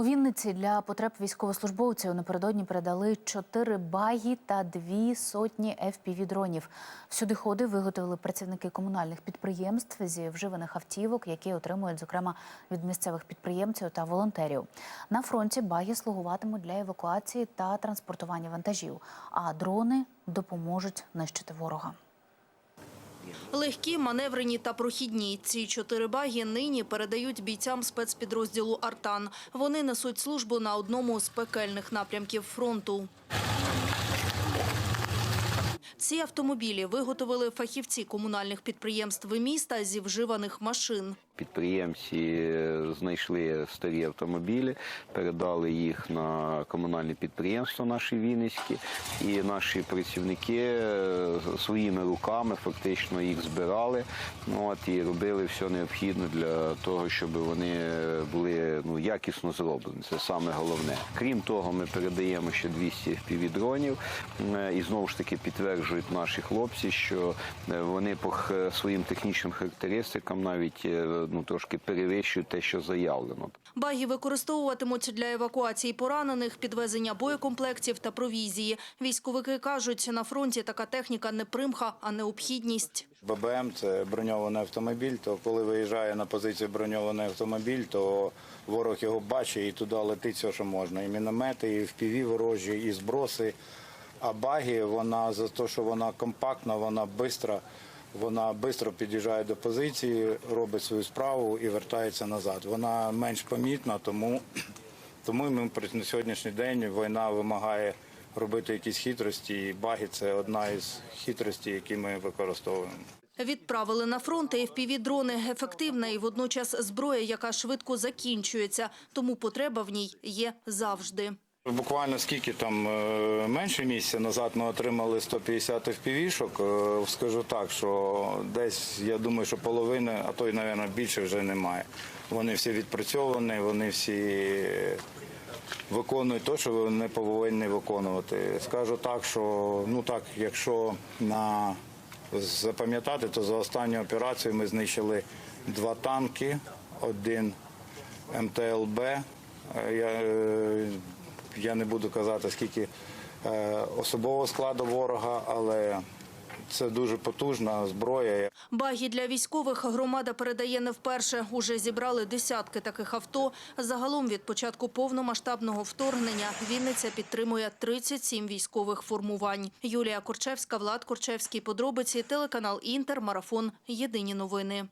У Вінниці для потреб військовослужбовців напередодні передали чотири багі та дві сотні FPV-дронів. Всюди ходи виготовили працівники комунальних підприємств зі вживаних автівок, які отримують, зокрема, від місцевих підприємців та волонтерів. На фронті баги слугуватимуть для евакуації та транспортування вантажів, а дрони допоможуть нищити ворога. Легкі, маневрені та прохідні. Ці чотири баги нині передають бійцям спецпідрозділу «Артан». Вони несуть службу на одному з пекельних напрямків фронту. Ці автомобілі виготовили фахівці комунальних підприємств міста зі вживаних машин. Підприємці е, знайшли старі автомобілі, передали їх на комунальне підприємство наші Вінницькі, і наші працівники е, своїми руками фактично їх збирали ну, от, і робили все необхідне для того, щоб вони були ну, якісно зроблені. Це саме головне. Крім того, ми передаємо ще 200 FPV-дронів е, і знову ж таки підтверджують наші хлопці, що вони по своїм технічним характеристикам навіть ну, трошки перевищують те, що заявлено. Баги використовуватимуть для евакуації поранених, підвезення боєкомплектів та провізії. Військовики кажуть, на фронті така техніка не примха, а необхідність. ББМ це броньований автомобіль. То коли виїжджає на позицію броньований автомобіль, то ворог його бачить і туди летить все, що можна. І міномети, і впіві ворожі, і зброси. А багі, вона за те, що вона компактна, вона швидка, вона швидко під'їжджає до позиції, робить свою справу і вертається назад. Вона менш помітна, тому, тому ми на сьогоднішній день війна вимагає робити якісь хитрості. І баги це одна із хитростей, які ми використовуємо. Відправили на фронт FPV-дрони. Ефективна і водночас зброя, яка швидко закінчується. Тому потреба в ній є завжди. Буквально скільки там е, менше місяця назад ми отримали 150 FPV-шок. Е, Скажу так, що десь я думаю, що половини, а то й, мабуть, більше вже немає. Вони всі відпрацьовані, вони всі виконують те, що вони повинні виконувати. Скажу так, що ну так, якщо на запам'ятати, то за останню операцію ми знищили два танки, один МТЛБ. Е, Я, я не буду казати, скільки е, особового складу ворога, але це дуже потужна зброя. Баги для військових громада передає не вперше. Уже зібрали десятки таких авто. Загалом від початку повномасштабного вторгнення Вінниця підтримує 37 військових формувань. Юлія Корчевська, Влад Корчевський. Подробиці, телеканал Інтер, Марафон. Єдині новини.